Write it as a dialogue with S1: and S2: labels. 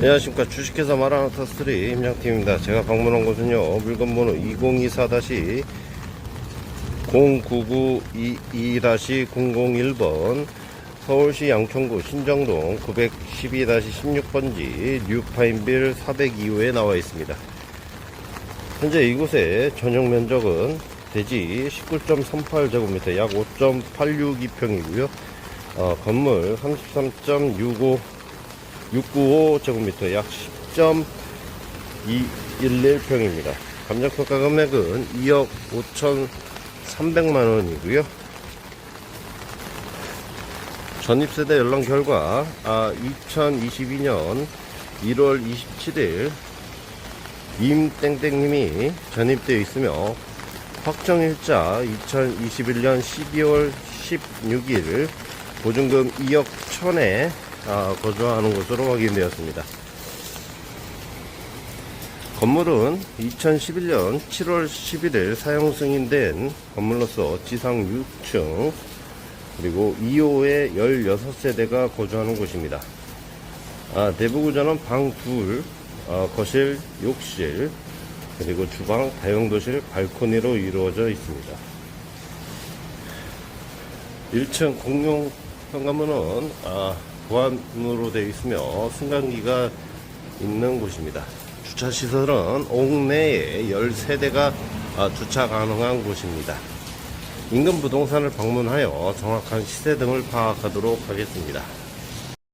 S1: 안녕하십니까. 주식회사 마라나타스트리 임장팀입니다. 제가 방문한 곳은요 물건번호 2024-09922-001번 서울시 양천구 신정동 912-16번지 뉴파인빌 402호에 나와 있습니다. 현재 이곳의 전용 면적은 대지 19.38제곱미터 약 5.862평이고요. 어, 건물 33.65 695제곱미터 약 10.211평입니다. 감정평가 금액은 2억 5,300만 원이고요. 전입세대 연령 결과 아, 2022년 1월 27일 임땡땡님이 전입되어 있으며 확정일자 2021년 12월 16일 보증금 2억 1000에 아, 거주하는 것으로 확인되었습니다. 건물은 2011년 7월 11일 사용 승인된 건물로서 지상 6층 그리고 2호에 16세대가 거주하는 곳입니다. 아, 내부 구조는 방 둘, 어, 거실, 욕실, 그리고 주방, 다용도실, 발코니로 이루어져 있습니다. 1층 공용 현관문은 아, 보안으로 되어 있으며 승강기가 있는 곳입니다. 주차 시설은 옥내에 13대가 아, 주차 가능한 곳입니다. 인근 부동산을 방문하여 정확한 시세 등을 파악하도록 하겠습니다.